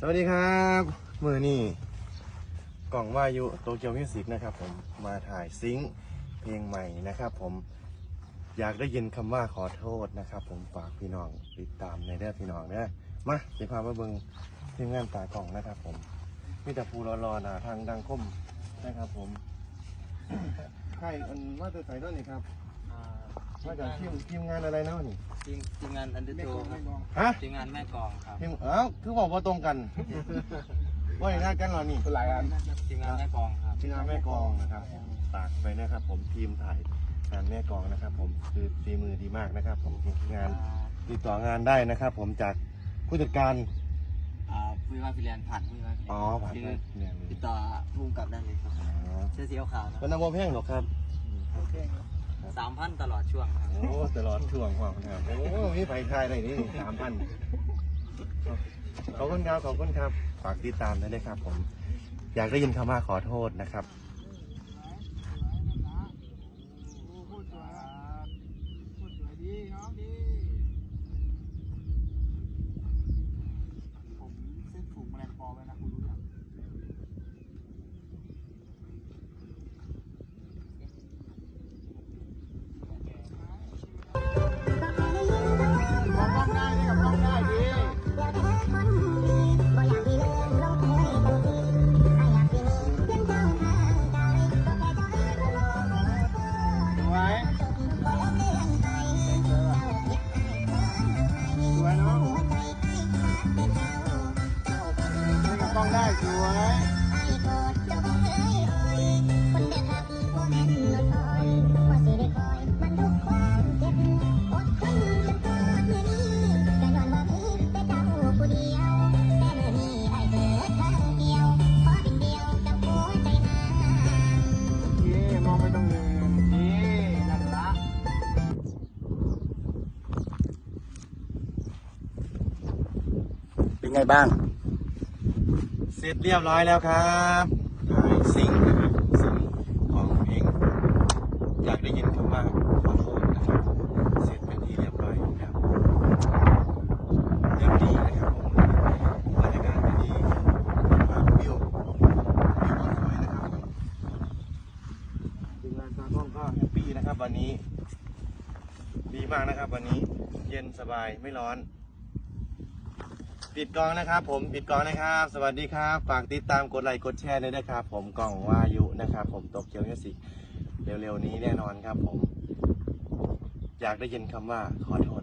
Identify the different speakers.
Speaker 1: สวัสดีครับมือนี่กล่องวายุโตเกียวมิวสิกนะครับผมมาถ่ายซิงค์เพลงใหม่นะครับ ผมอยากได้ยินคำว่าขอโทษนะครับ ผมฝากพี่น้องติดตามในเด้อพี่น้องเด้อมาเดี๋ยวพามาเบิ่งทีมงานตากล่องนะครับ ผมมีแต่ผู้รอๆนาทางดังคมนะครับ ผม ใครอันว่าจะใส่ด้วยนี่ครับ มาจากทีมทีมงานอะไรเนาะนี่
Speaker 2: ทีมทีมงานอันเดอร์โจครับ
Speaker 1: ฮะ
Speaker 2: ทีมงานแม่กลองครับ
Speaker 1: ทีมเอ้าคือบอกว่าตรงกันว่าอย่างนั้นกันเหรอนี่
Speaker 3: หลายอัน
Speaker 2: ทีมงานแม่กลองครับ
Speaker 1: ทีมงานแม่กลองนะครับฝากไปนะครับ ผมทีมถ่ายงานแม่กลองนะครับ ผมคือฝีมือดีมากนะครับ ผมงานติดต่องานได้นะครับ ผมจากผู้จัดการ
Speaker 2: อ่าวิวาฟิแลนด์ผ่านวิวาฟิแลนด์
Speaker 1: อ๋อผ่าน
Speaker 2: คือ
Speaker 1: ไปเนี่ยเลย
Speaker 2: ติดต่อพุ่มกับได้เลยครับ
Speaker 1: อ๋อ
Speaker 2: เสื้อสีขาวนะ
Speaker 1: เป็นนักบอลแพงหรอกครับ
Speaker 2: สามพันตลอดช่วงครับ
Speaker 1: โอ้ตลอดช่วงความนะครับโอ้มีไฟคลายได้นี่สามพันขอบคุณครับขอบคุณครับ ฝากติดตามได้เลยครับผม อยากได้ยินคำว่าขอโทษนะครับ
Speaker 3: กล้องได้สวยเย่มองไปตรงอื่นเย่นั่นละ
Speaker 4: เป็นไงบ้าง
Speaker 1: เสร็จเรียบร้อยแล้วครับถ่ายซิงนะครับซิงของเพลงอยากได้ยินคำว่าขอโทษนะครับเสร็จเป็นที่เรียบร้อยครับเรียบดีนะครับผมบรรยากาศดีภาพวิววิวก็สวยนะครับผมทีมงานตากล้องก็แฮปปี้นะครับวันนี้ ดีมากนะครับวันนี้เย็นสบายไม่ร้อน ปิดกล้องนะครับ ผมปิดกล้องนะครับ สวัสดีครับฝากติดตามกดไลค์กดแชร์ด้วยนะครับ ผมกล่องวายุนะครับ ผมตกเกียวมิวสิกเร็วๆนี้แน่นอนครับ ผม อยากได้ยินคำว่าขอโทษ